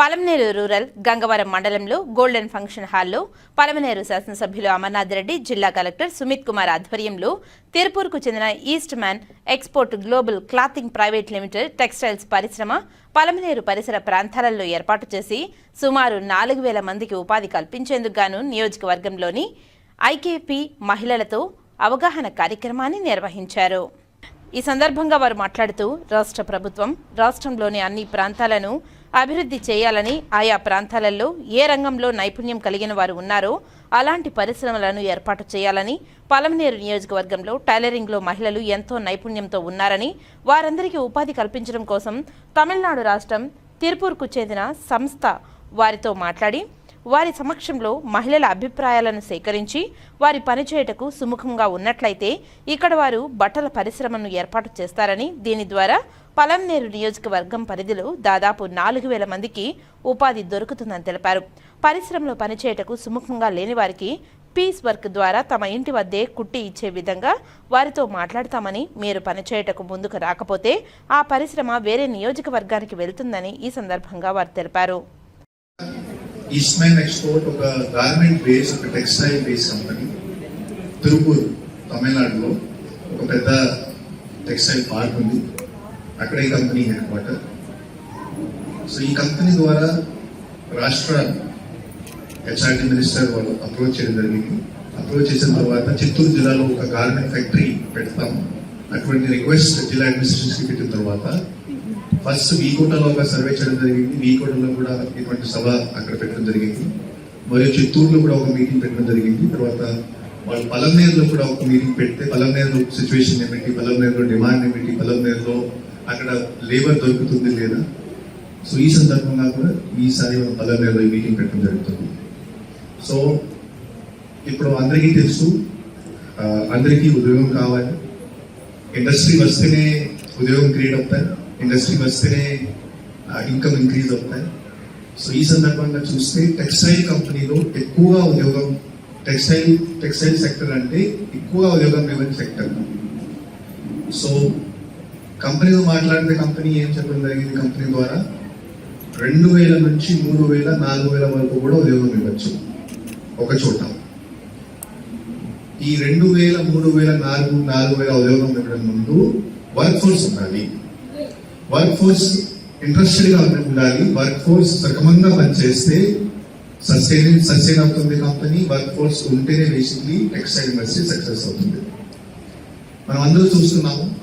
Palamaner rural Gangavaram మండలంలో golden function హాల్లో పలమనేరు శాసనసభ్యులు అమర్నాథ్ రెడ్డి జిల్లా కలెక్టర్ సుమిత్ కుమార్ ఆధ్వర్యంలో తిరుపూర్కు చెందిన Eastman export global clothing private limited textiles పరిశ్రమ పలమనేరు పరిసర ప్రాంతాలలో ఏర్పాటు చేసి సుమారు నాలుగు వేల మందికి ఉపాధి కల్పించేందుకు గాను నియోజకవర్గంలోని ఐకేపీ మహిళలతో అవగాహన కార్యక్రమాన్ని నిర్వహించారు. ఈ సందర్భంగా వారు మాట్లాడుతూ రాష్ట్ర ప్రభుత్వం రాష్ట్రంలోని అన్ని ప్రాంతాలను అభివృద్ధి చేయాలని ఆయా ప్రాంతాలలో ఏ రంగంలో నైపుణ్యం కలిగిన వారు ఉన్నారో అలాంటి పరిశ్రమలను ఏర్పాటు చేయాలని పలమనేరు నియోజకవర్గంలో టైలరింగ్లో మహిళలు ఎంతో నైపుణ్యంతో ఉన్నారని వారందరికీ ఉపాధి కల్పించడం కోసం తమిళనాడు రాష్ట్రం తిరుపూర్కు చెందిన సంస్థ వారితో మాట్లాడి వారి సమక్షంలో మహిళల అభిప్రాయాలను సేకరించి వారి పనిచేయటకు సుముఖంగా ఉన్నట్లయితే ఇక్కడ వారు బట్టల పరిశ్రమను ఏర్పాటు చేస్తారని దీని ద్వారా పలంనేరు నియోజకవర్గం పరిధిలో దాదాపు నాలుగు వేల మందికి ఉపాధి దొరుకుతుందని తెలిపారు. పరిశ్రమలో పనిచేయటకు సుముఖంగా లేని వారికి పీస్ వర్క్ ద్వారా తమ ఇంటి వద్దే కుట్టి ఇచ్చే విధంగా వారితో మాట్లాడతామని మీరు పనిచేయటకు ముందుకు రాకపోతే ఆ పరిశ్రమ వేరే నియోజకవర్గానికి వెళ్తుందని ఈ సందర్భంగా వారు తెలిపారు. ఈస్ట్మెన్ ఎక్స్పోర్ట్ ఒక గార్మెంట్ బేస్ ఒక టెక్స్టైల్ బేస్ కంపెనీ తిరుపూర్ తమిళనాడులో ఒక పెద్ద టెక్స్టైల్ పార్క్ ఉంది. అక్కడ ఈ కంపెనీ హెడ్ క్వార్టర్. సో ఈ కంపెనీ ద్వారా రాష్ట్ర హెచ్ఆర్డి మినిస్టర్ వాళ్ళు అప్రోచ్ చేయడం జరిగింది. అప్రోచ్ చేసిన తర్వాత చిత్తూరు జిల్లాలో ఒక గార్మెంట్ ఫ్యాక్టరీ పెడతాం. అటువంటి రిక్వెస్ట్ జిల్లా అడ్మినిస్ట్రేషన్కి పెట్టిన తర్వాత ఫస్ట్ వీకోటలో ఒక సర్వే చేయడం జరిగింది. వీకోటలో కూడా ఇటువంటి సభ అక్కడ పెట్టడం జరిగింది. మరియు చిత్తూరులో కూడా ఒక మీటింగ్ పెట్టడం జరిగింది. తర్వాత వాళ్ళు పలంనేరులో కూడా ఒక మీటింగ్ పెడితే పలంనేరులో సిచ్యువేషన్ ఏమిటి? పలంనేరులో డిమాండ్ ఏమిటి? పలంనేరులో అక్కడ లేబర్ దొరుకుతుంది లేదా? సో ఈ సందర్భంగా కూడా ఈసారి మనం పలంనేరులో మీటింగ్ పెట్టడం జరుగుతుంది. సో ఇప్పుడు అందరికీ తెలుసు అందరికీ ఉద్యోగం కావాలి. ఇండస్ట్రీ వస్తేనే ఉద్యోగం క్రియేట్ అవుతాయి. ఇండస్ట్రీ వస్తేనే ఇన్కమ్ ఇంక్రీజ్ అవుతాయి. సో ఈ సందర్భంగా చూస్తే టెక్స్టైల్ కంపెనీలో ఎక్కువగా ఉద్యోగం టెక్స్టైల్ టెక్స్టైల్ సెక్టర్ అంటే ఎక్కువగా ఉద్యోగం ఇవ్వని సెక్టర్ సో కంపెనీతో మాట్లాడితే కంపెనీ ఏం చెప్పడం జరిగింది కంపెనీ ద్వారా? రెండు వేల నుంచి మూడు వేల నాలుగు వేల వరకు కూడా ఉద్యోగం ఇవ్వచ్చు. ఒక చోట. ఈ రెండు వేల మూడు వేల నాలుగు నాలుగు వేల ఉద్యోగం ఇవ్వడం ముందు వర్క్ ఫోర్స్ ఉండాలి. వర్క్ ఫోర్స్ ఇంట్రెస్టెడ్గా ఉండాలి. వర్క్ ఫోర్స్ సక్రమంగా పనిచేస్తే సస్టైన్ సస్టైన్ అవుతుంది కంపెనీ వర్క్ ఫోర్స్ ఉంటేనే బేసిక్లీ టెక్స్టైల్ ఇండస్ట్రీ సక్సెస్ అవుతుంది. మనం అందరూ చూస్తున్నాము.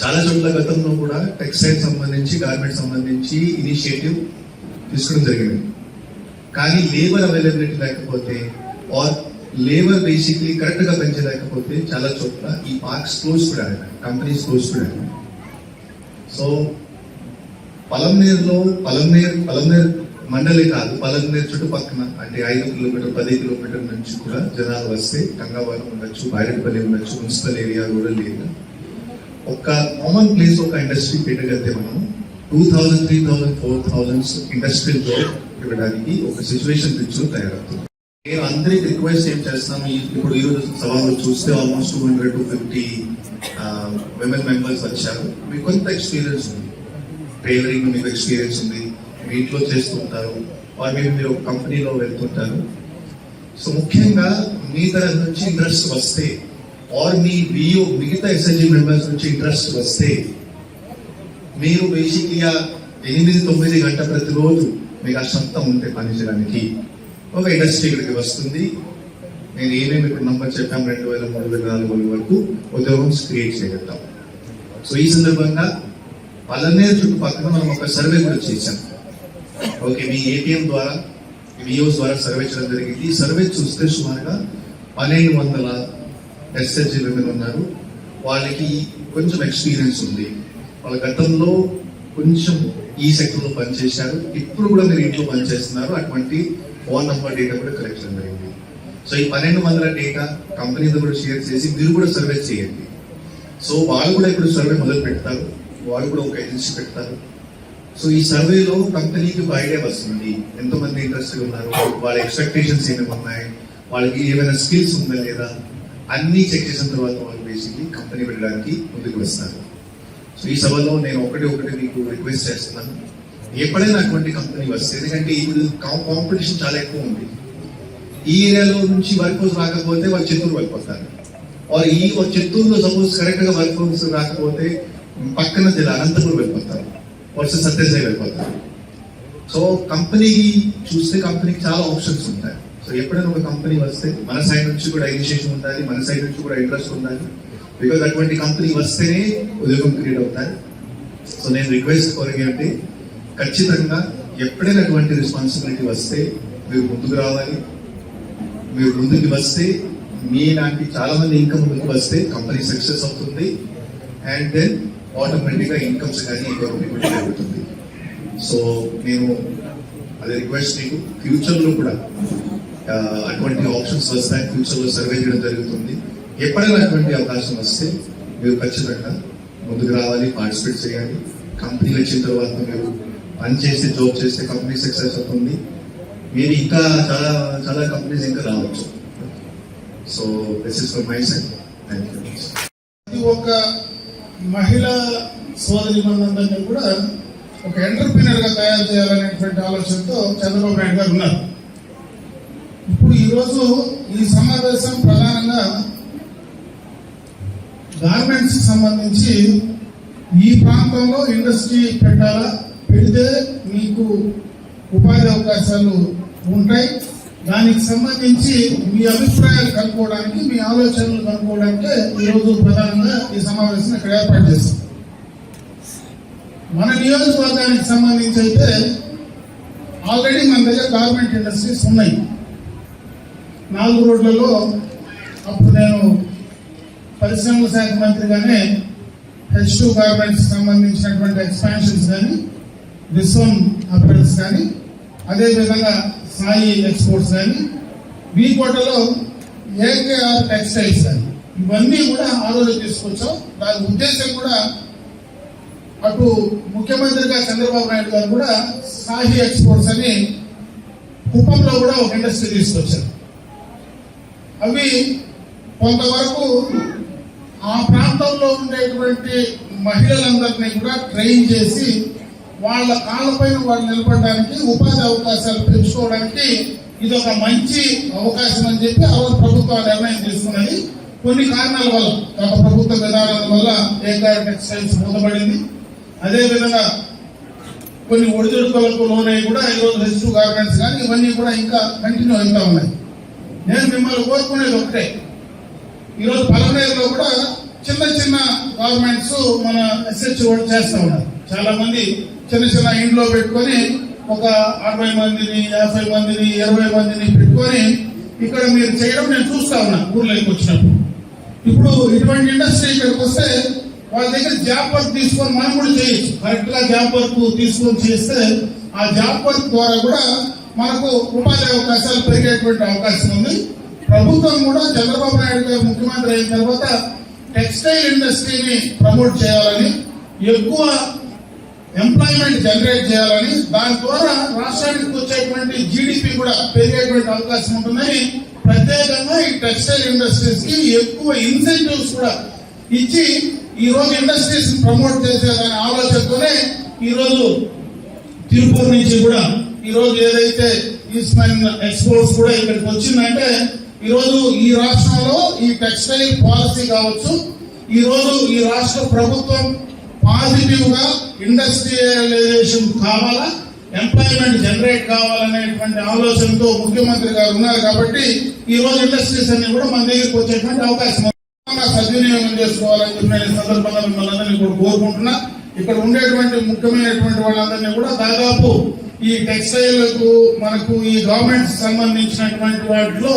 చాలా చోట్ల గతంలో కూడా టెక్స్టైల్ సంబంధించి గార్మెంట్ సంబంధించి ఇనిషియేటివ్ తీసుకోవడం జరిగింది. కానీ లేబర్ అవైలబిలిటీ లేకపోతే ఆర్ లేబర్ బేసిక్లీ కరెక్ట్గా పెంచలేకపోతే చాలా చోట్ల ఈ పార్క్స్ క్లోజ్ కూడా కంపెనీస్ క్లోజ్ కూడా అయినాయి సో పలంనేరులో పలంనేరు పలంనేరు మండలి కాదు పలంనేరు చుట్టుపక్కన అంటే ఐదు కిలోమీటర్ పది కిలోమీటర్ నుంచి కూడా జనాలు వస్తే గంగావరం ఉండొచ్చు బైరెడ్పల్లి ఉండొచ్చు మున్సిపల్ ఏరియా రూరల్ ఏరియా. ఒక కామన్ ప్లేస్ ఒక ఇండస్ట్రీ పెట్టగలిగితే మనం two thousand three thousand four thousands industry growth ఇవ్వడానికి ఒక సిచ్యువేషన్ పిక్చర్ తయారవుతుంది. నేను అందరికి రిక్వెస్ట్ ఏం చేస్తాను? ఇప్పుడు ఈ రోజు సభలో చూస్తే almost two hundred to fifty women members వచ్చారు. మీకు కొంత ఎక్స్పీరియన్స్ ఉంది. టైలరింగ్ మీకు ఎక్స్పీరియన్స్ ఉంది. మీ ఇంట్లో చేస్తుంటారు. వారి మీరు మీరు ఒక కంపెనీలో వెళ్తుంటారు. సో ముఖ్యంగా మీ తరఫు నుంచి ఇంట్రెస్ట్ వస్తే ఆర్ మీ వియో మిగతా ఎస్ఎల్జీ మెంబర్స్ నుంచి ఇంట్రెస్ట్ వస్తే మీరు బేసిక్గా ఎనిమిది తొమ్మిది గంట ప్రతిరోజు మీకు ఆ సొంతం ఉంటే పనిచేయడానికి ఒక ఇండస్ట్రీ ఇక్కడికి వస్తుంది. నేను ఏమేమి ఇప్పుడు నంబర్ చెప్పాం రెండు వేల మూడు వేల నాలుగు వేల వరకు ఉద్యోగం క్రియేట్ చేయగలుగుతాం సో ఈ సందర్భంగా పలనే చుట్టుపక్కల మనం ఒక సర్వే కూడా చేశాం. ఓకే మీ ఏటీఎం ద్వారా విఓస్ ద్వారా సర్వే చేయడం జరిగింది. ఈ సర్వే చూస్తే సుమారుగా పన్నెండు వందల ఎస్ఎస్జి విమెన్ ఉన్నారు వాళ్ళకి కొంచెం ఎక్స్పీరియన్స్ ఉంది. వాళ్ళ గతంలో కొంచెం ఈ సెక్టర్లో పనిచేశారు. ఇప్పుడు కూడా మీరు ఇంట్లో పనిచేస్తున్నారు. అటువంటి ఫోన్ నంబర్ డేటా కూడా కలెక్షన్ చేయడం జరిగింది. సో ఈ పన్నెండు వందల డేటా కంపెనీతో కూడా షేర్ చేసి మీరు కూడా సర్వే చేయండి. సో వాళ్ళు కూడా ఇప్పుడు సర్వే మొదలు పెడతారు. వాళ్ళు కూడా ఒక ఏజెన్సీ పెడతారు. సో ఈ సర్వేలో కంపెనీకి ఒక ఐడియా వస్తుంది. ఎంతమంది ఇంట్రెస్ట్ ఉన్నారు? వాళ్ళ ఎక్స్పెక్టేషన్స్ ఏమేమి ఉన్నాయి? వాళ్ళకి ఏమైనా స్కిల్స్ ఉందా లేదా? అన్ని చెక్ చేసిన తర్వాత వాళ్ళు బేసిక్లీ కంపెనీ పెట్టడానికి ముందుకు వస్తారు. సో ఈ సభలో నేను ఒకటి ఒకటి మీకు రిక్వెస్ట్ చేస్తున్నాను. ఎప్పుడైనా అటువంటి కంపెనీ వస్తే ఎందుకంటే ఇప్పుడు కాంపిటీషన్ చాలా ఎక్కువ ఉంది. ఈ ఏరియాలో నుంచి వర్క్ రాకపోతే వాళ్ళు చిత్తూరు వెళ్ళిపోతారు. ఆర్ ఈ చిత్తూరులో సపోజ్ కరెక్ట్గా గా రాకపోతే పక్కన జిల్లా అనంతపురం వెళ్ళిపోతారు. వర్సెస్ సత్యసాయి వెళ్ళిపోతారు. సో కంపెనీకి చూస్తే కంపెనీకి చాలా ఆప్షన్స్ ఉంటాయి. సో ఎప్పుడైనా ఒక కంపెనీ వస్తే మన సైడ్ నుంచి కూడా ఇనిషియేషన్ ఉండాలి మన సైడ్ నుంచి కూడా ఇంట్రెస్ట్ ఉండాలి. బికాజ్ అటువంటి కంపెనీ వస్తేనే ఉద్యోగం క్రియేట్ అవుతాయి. సో నేను రిక్వెస్ట్ కోరికంటే ఖచ్చితంగా ఎప్పుడైనా అటువంటి రెస్పాన్సిబిలిటీ వస్తే మీరు ముందుకు రావాలి. మీరు ముందుకు వస్తే మీ లాంటి చాలా మంది ఇన్కమ్ ముందుకు వస్తే కంపెనీ సక్సెస్ అవుతుంది. అండ్ దెన్ ఆటోమేటిక్గా ఇన్కమ్స్ కానీ ఎకానమీ అవుతుంది సో నేను అదే రిక్వెస్ట్ నీకు ఫ్యూచర్లో కూడా అటువంటి ఆప్షన్స్ వస్తాయి ఫ్యూచర్లో సర్వే చేయడం జరుగుతుంది. ఎప్పుడైనా అటువంటి అవకాశం వస్తే మీరు ఖచ్చితంగా ముందుకు రావాలి పార్టిసిపేట్ చేయాలి. కంపెనీ వచ్చిన తర్వాత మీరు పని చేస్తే జాబ్ చేస్తే కంపెనీ సక్సెస్ అవుతుంది. మీరు ఇంకా చాలా చాలా కంపెనీస్ ఇంకా రావచ్చు. So this is for my side thank you ప్రతి ఒక్క మహిళా సోదరి మనందరినీ కూడా ఒక ఎంటర్ప్రినర్గా తయారు చేయాలనేటువంటి ఆలోచనతో చంద్రబాబు నాయుడు గారు ఉన్నారు. ఇప్పుడు ఈరోజు ఈ సమావేశం ప్రధానంగా గార్మెంట్స్ సంబంధించి ఈ ప్రాంతంలో ఇండస్ట్రీ పెట్టాలా? పెడితే మీకు ఉపాధి అవకాశాలు ఉంటాయి. దానికి సంబంధించి మీ అభిప్రాయాలు కనుక్కోవడానికి మీ ఆలోచనలు కనుక్కోవడానికి ఈరోజు ప్రధానంగా ఈ సమావేశం ఇక్కడ ఏర్పాటు చేస్తాం మన నియోజకవర్గానికి సంబంధించి అయితే ఆల్రెడీ మన దగ్గర గార్మెంట్ ఇండస్ట్రీస్ ఉన్నాయి. నాలుగు రోడ్లలో అప్పుడు నేను పరిశ్రమల శాఖ మంత్రిగానే హెచ్ టూ గార్మెంట్స్ సంబంధించినటువంటి ఎక్స్పాన్షన్స్ కానీ విశ్వం అపరల్స్ కానీ అదేవిధంగా సాయి ఎక్స్పోర్ట్స్ కానీ వీకోటలో ఏకేఆర్ టెక్స్టైల్స్ కానీ ఇవన్నీ కూడా ఆ రోజు తీసుకొచ్చాం. దాని ఉద్దేశం కూడా అటు ముఖ్యమంత్రిగా చంద్రబాబు నాయుడు గారు కూడా సాహి ఎక్స్పోర్ట్స్ అని కుప్పంలో కూడా ఒక ఇండస్ట్రీ తీసుకొచ్చారు. అవి కొంతవరకు ఆ ప్రాంతంలో ఉండేటువంటి మహిళలందరినీ కూడా ట్రైన్ చేసి వాళ్ళ కాళ్ళపైన వాళ్ళు నిలబడడానికి ఉపాధి అవకాశాలు పెంచుకోవడానికి ఇది ఒక మంచి అవకాశం అని చెప్పి ఆ ప్రభుత్వం నిర్ణయం తీసుకున్నది. కొన్ని కారణాల వల్ల గత ప్రభుత్వ విధానాల వల్ల ఏకార్ టెక్స్టైల్స్ మూతపడింది అదేవిధంగా కొన్ని ఒడిదుడుకులకు లోనై కూడా ఈరోజు హెచ్ గార్మెంట్స్ కానీ ఇవన్నీ కూడా ఇంకా కంటిన్యూ అవుతా ఉన్నాయి. నేను మిమ్మల్ని కోరుకునేది ఒకటే. ఈరోజు పలమనేరులో కూడా చిన్న చిన్న గవర్నమెంట్స్ మన ఎస్హెచ్ చేస్తూ ఉన్నారు. చాలా మంది చిన్న చిన్న ఇంట్లో పెట్టుకొని ఒక అరవై మందిని యాభై మందిని ఇరవై మందిని పెట్టుకొని ఇక్కడ మీరు చేయడం నేను చూస్తా ఉన్నా ఊర్లోకి వచ్చినప్పుడు. ఇప్పుడు ఇటువంటి ఇండస్ట్రీ ఇక్కడికి వస్తే వాళ్ళ దగ్గర జాబ్ వర్క్ తీసుకొని మనం కూడా చేయొచ్చు. కరెక్ట్గా జాబ్ వర్క్ తీసుకొని చేస్తే ఆ జాబ్ వర్క్ ద్వారా కూడా మాకు ఉపాధి అవకాశాలు పెరిగేటువంటి అవకాశం ఉంది. ప్రభుత్వం కూడా చంద్రబాబు నాయుడు గారు ముఖ్యమంత్రి అయిన తర్వాత టెక్స్టైల్ ఇండస్ట్రీని ప్రమోట్ చేయాలని ఎక్కువ ఎంప్లాయ్మెంట్ జనరేట్ చేయాలని దాని ద్వారా రాష్ట్రానికి వచ్చేటువంటి జీడిపి కూడా పెరిగేటువంటి అవకాశం ఉంటుందని ప్రత్యేకంగా ఈ టెక్స్టైల్ ఇండస్ట్రీస్కి ఎక్కువ ఇన్సెంటివ్స్ కూడా ఇచ్చి ఈ రోజు ఇండస్ట్రీస్ ప్రమోట్ చేసేదనే ఆలోచనతోనే ఈరోజు తిరుపూర్ నుంచి కూడా ఈ రోజు ఏదైతే ఈస్మెన్ ఎక్స్పోర్ట్స్ కూడా ఇక్కడికి వచ్చిందంటే ఈరోజు ఈ రాష్ట్రంలో ఈ టెక్స్టైల్ పాలసీ కావచ్చు ఈరోజు ఈ రాష్ట్ర ప్రభుత్వం పాజిటివ్గా ఇండస్ట్రియలైజేషన్ కావాలా ఎంప్లాయ్మెంట్ జనరేట్ కావాలనేటువంటి ఆలోచనతో ముఖ్యమంత్రి గారు ఉన్నారు కాబట్టి ఈ రోజు ఇండస్ట్రీస్ అన్ని కూడా మన దగ్గరికి వచ్చేటువంటి అవకాశం సద్వినియోగం చేసుకోవాలని సందర్భంగా మిమ్మల్ని అందరినీ కూడా కోరుకుంటున్నా. ఇక్కడ ఉండేటువంటి ముఖ్యమైనటువంటి వాళ్ళందరినీ కూడా దాదాపు ఈ టెక్స్టైల్కు మనకు ఈ గవర్నమెంట్ సంబంధించినటువంటి వాటిలో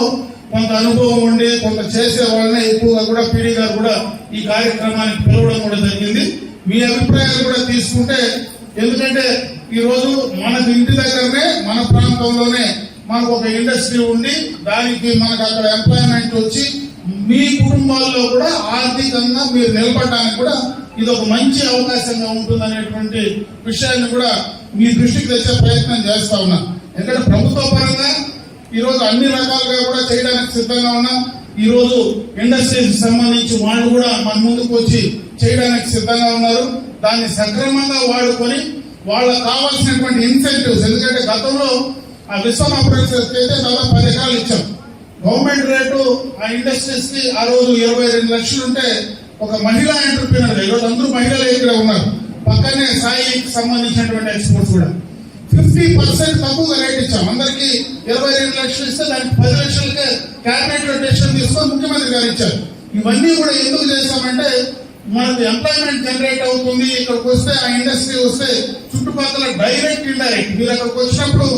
కొంత అనుభవం ఉండి కొంత చేసే వాళ్ళనే ఎక్కువగా కూడా పీడీ గారు కూడా ఈ కార్యక్రమానికి పిలవడం కూడా జరిగింది. మీ అభిప్రాయాలు కూడా తీసుకుంటే ఎందుకంటే ఈరోజు మనకు ఇంటి దగ్గరనే మన ప్రాంతంలోనే మనకు ఒక ఇండస్ట్రీ ఉండి దానికి మనకు అక్కడ ఎంప్లాయ్మెంట్ వచ్చి మీ కుటుంబాల్లో కూడా ఆర్థికంగా మీరు నిలబడడానికి కూడా ఇది ఒక మంచి అవకాశంగా ఉంటుంది అనేటువంటి విషయాన్ని కూడా మీ దృష్టికి తెచ్చే ప్రయత్నం చేస్తా ఉన్నా. ఎందుకంటే ప్రభుత్వ పరంగా ఈరోజు అన్ని రకాలుగా కూడా చేయడానికి సిద్ధంగా ఉన్నాం. ఈరోజు ఇండస్ట్రీకి సంబంధించి వాళ్ళు కూడా మన ముందుకు వచ్చి చేయడానికి సిద్ధంగా ఉన్నారు. దాన్ని సక్రమంగా వాడుకొని వాళ్ళకి కావాల్సినటువంటి ఇన్సెంటివ్స్ ఎందుకంటే గతంలో ఆ విశ్వం ఆపరేషన్స్ అయితే దాదాపు పది ఎకరాలు ఇచ్చాం. గవర్నమెంట్ రేటు ఆ ఇండస్ట్రీస్కి ఆ రోజు ఇరవై రెండు లక్షలు ఉంటే ఒక మహిళా ఎంటర్ప్రినర్ ఈరోజు అందరూ మహిళలు ఇక్కడ ఉన్నారు. పక్కనే సాయికి సంబంధించినటువంటి ఎక్స్పోర్ట్స్ కూడా. ఫిఫ్టీ పర్సెంట్ తక్కువగా రేట్ ఇచ్చాం. అందరికి ఇరవై రెండు లక్షలు ఇస్తే దానికి పది లక్షలకే క్యాబినెట్లో డెసిషన్ తీసుకొని ముఖ్యమంత్రి గారు ఇచ్చారు. ఇవన్నీ కూడా ఎందుకు చేశామంటే మనకు ఎంప్లాయ్మెంట్ జనరేట్ అవుతుంది. ఇక్కడికి వస్తే ఆ ఇండస్ట్రీ వస్తే చుట్టుపక్కల డైరెక్ట్ ఇండైరెక్ట్ మీరు అక్కడికి వచ్చినప్పుడు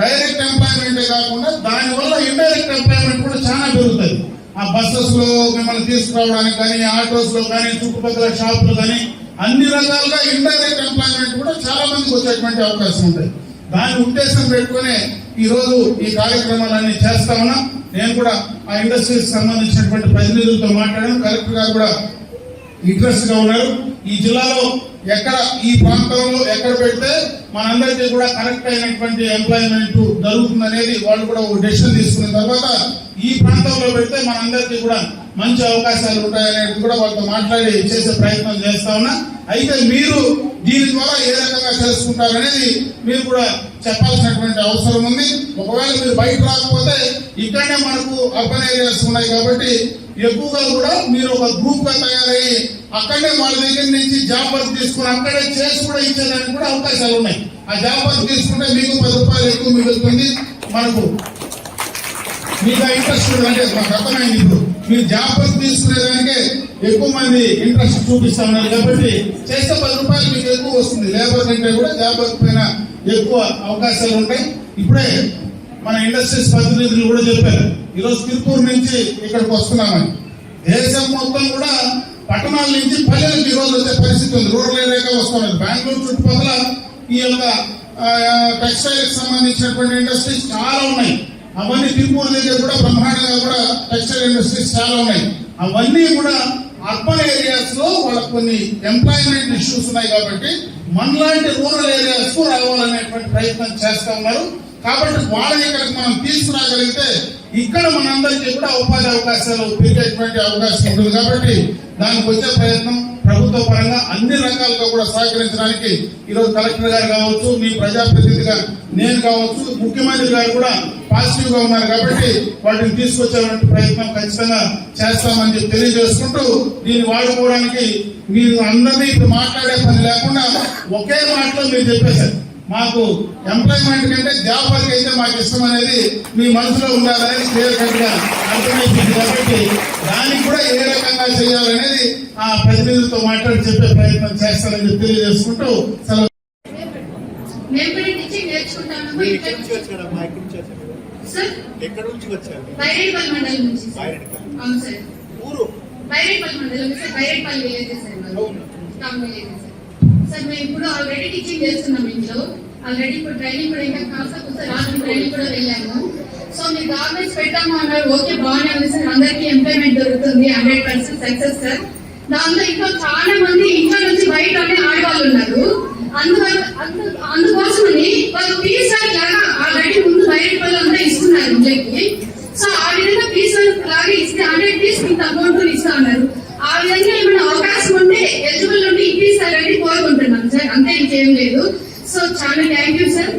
డైరెక్ట్ ఎంప్లాయ్మెంటే కాకుండా దానివల్ల ఇండైరెక్ట్ ఎంప్లాయ్మెంట్ కూడా చాలా పెరుగుతుంది. ఆ బస్సెస్లో మిమ్మల్ని తీసుకురావడానికి కానీ ఆటోస్లో కానీ చుట్టుపక్కల షాపులు కానీ అన్ని రకాలుగా ఇండైరెక్ట్ ఎంప్లాయ్మెంట్ కూడా చాలా మందికి వచ్చేటువంటి అవకాశం ఉంటుంది. దాని ఉద్దేశం పెట్టుకునే ఈరోజు ఈ కార్యక్రమాలన్నీ చేస్తా ఉన్నాం. నేను కూడా ఆ ఇండస్ట్రీకి సంబంధించినటువంటి ప్రతినిధులతో మాట్లాడాను. కలెక్టర్ గారు కూడా ఇంట్రెస్ట్గా ఉన్నారు. ఈ జిల్లాలో ఎక్కడ ఈ ప్రాంతంలో ఎక్కడ పెడితే మనందరికీ కూడా కరెక్ట్ అయినటువంటి ఎంప్లాయ్మెంట్ జరుగుతుంది అనేది వాళ్ళు కూడా ఒక డెసిషన్ తీసుకున్న తర్వాత ఈ ప్రాంతంలో పెడితే మనందరికీ కూడా మంచి అవకాశాలు ఉంటాయనేది కూడా వాళ్ళతో మాట్లాడి చేసే ప్రయత్నం చేస్తా ఉన్నా. అయితే మీరు దీని ద్వారా ఏ రకంగా చేసుకుంటారనేది మీరు కూడా చెప్పాల్సినటువంటి అవసరం ఉంది. ఒకవేళ మీరు బయట రాకపోతే ఇక్కడనే మనకు అర్బన్ ఏరియాస్ ఉన్నాయి కాబట్టి ఎక్కువగా కూడా మీరు ఒక గ్రూప్గా తయారయ్యి అక్కడే వాళ్ళ దగ్గర నుంచి జాబ్ వర్క్ తీసుకుని అక్కడే చేసి కూడా ఇచ్చేదానికి కూడా అవకాశాలు ఉన్నాయి. ఆ జాబ్ వర్క్ తీసుకుంటే మీకు పది రూపాయలు ఎక్కువ మిగులుతుంది. మనకు మీకు ఇంట్రెస్ట్ ఉంది అంటే మాకు అర్థమైంది ఇప్పుడు. మీరు జాబ్ వర్క్ తీసుకునేదానికే ఎక్కువ మంది ఇంట్రెస్ట్ చూపిస్తా ఉన్నారు కాబట్టి చేస్తే పది రూపాయలు మీకు ఎక్కువ వస్తుంది. లేబర్ కంటే కూడా జాబ్ వర్క్ పైన ఎక్కువ అవకాశాలు ఉంటాయి. ఇప్పుడే మన ఇండస్ట్రీస్ ప్రతినిధులు కూడా చెప్పారు. ఈరోజు తిరుపూర్ నుంచి ఇక్కడికి వస్తున్నామని. దేశం మొత్తం కూడా పట్టణాల నుంచి పల్లెలకు ఈరోజు రోజు వచ్చే పరిస్థితి ఉంది. రూరల్ ఏరియాగా వస్తున్నది బెంగళూరు చుట్టుపక్కల ఈ యొక్క టెక్స్టైల్ సంబంధించినటువంటి ఇండస్ట్రీస్ చాలా ఉన్నాయి. అవన్నీ తిరుపూర్ దగ్గర కూడా బ్రహ్మాండంగా కూడా టెక్స్టైల్ ఇండస్ట్రీస్ చాలా ఉన్నాయి. అవన్నీ కూడా అర్బన్ ఏరియాస్లో వాళ్ళకి కొన్ని ఎంప్లాయ్మెంట్ ఇష్యూస్ ఉన్నాయి కాబట్టి మనలాంటి రూరల్ ఏరియాస్కు రావాలనేటువంటి ప్రయత్నం చేస్తా ఉన్నారు. కాబట్టి వాళ్ళ ఇక్కడికి మనం తీసుకురాగలిగితే ఇక్కడ మనందరికీ కూడా ఉపాధి అవకాశాలు పెరిగేటువంటి అవకాశం ఉంటుంది. కాబట్టి దానికి వచ్చే ప్రయత్నం ప్రభుత్వ పరంగా అన్ని రంగాలతో కూడా సహకరించడానికి ఈరోజు కలెక్టర్ గారు కావచ్చు మీ ప్రజాప్రతినిధిగా నేను కావచ్చు ముఖ్యమంత్రి గారు కూడా పాజిటివ్గా ఉన్నారు కాబట్టి వాటిని తీసుకొచ్చేటువంటి ప్రయత్నం ఖచ్చితంగా చేస్తామని చెప్పి తెలియజేసుకుంటూ దీన్ని వాడుకోవడానికి మీరు అందరినీ ఇప్పుడు మాట్లాడే పని లేకుండా ఒకే మాటలో మీరు చెప్పేశారు. మాకు ఎంప్లాయ్మెంట్ కంటే జాబ్ వర్క్ అయితే మాకు ఇష్టం అనేది మీ మనసులో ఉండాలనేది క్లియర్ కట్గా అర్థమైపోయింది కాబట్టి దానికి కూడా ఏ రకంగా చేయాలనేది ఆ ప్రతినిధులతో మాట్లాడి చెప్పే ప్రయత్నం చేస్తానని చెప్పి తెలియజేసుకుంటూ సెలవు. ఎక్కడి నుంచి వచ్చారు మండలం నుంచి. అవును సార్. ఊరు? మండలం సార్. విలేజ్ సార్ మాది. అవును. టౌన్ విలేజ్ సార్ మేము ఇప్పుడు ఆల్రెడీ టీచింగ్ చేస్తున్నాం ఇంట్లో. ఆల్రెడీ ఇప్పుడు ట్రైనింగ్ కూడా ఇంకా కాస్త సార్ రాత్రి ట్రైనింగ్ కూడా వెళ్ళాము. సో మీరు గవర్నమెంట్స్ పెట్టాము అన్నారు. ఓకే బాగానే ఉంది సార్. అందరికీ ఎంప్లాయ్మెంట్ దొరుకుతుంది. Hundred percent success sir. దాంట్లో ఇంకా చాలా మంది ఇంట్లో నుంచి బయటనే ఆడవాళ్ళు ఉన్నారు. అందువల్ల అందు- అందుకోసమని వాళ్ళు పీస్ లాగా ఆల్రెడీ ముందు బయట అంతా ఇస్తున్నారు ఇంట్లోకి. సో ఆ విధంగా పీస్ లాగా ఇస్తే హండ్రెడ్ పీస్ ఇంత అమౌంట్ ఇస్తా ఉన్నారు ఆ విధంగా ఏమైనా ఎలిజిబుల్ కోరుకుంటున్నాం సార్. అంతే ఇంకేం లేదు. సో చాలా థ్యాంక్ యూ సార్.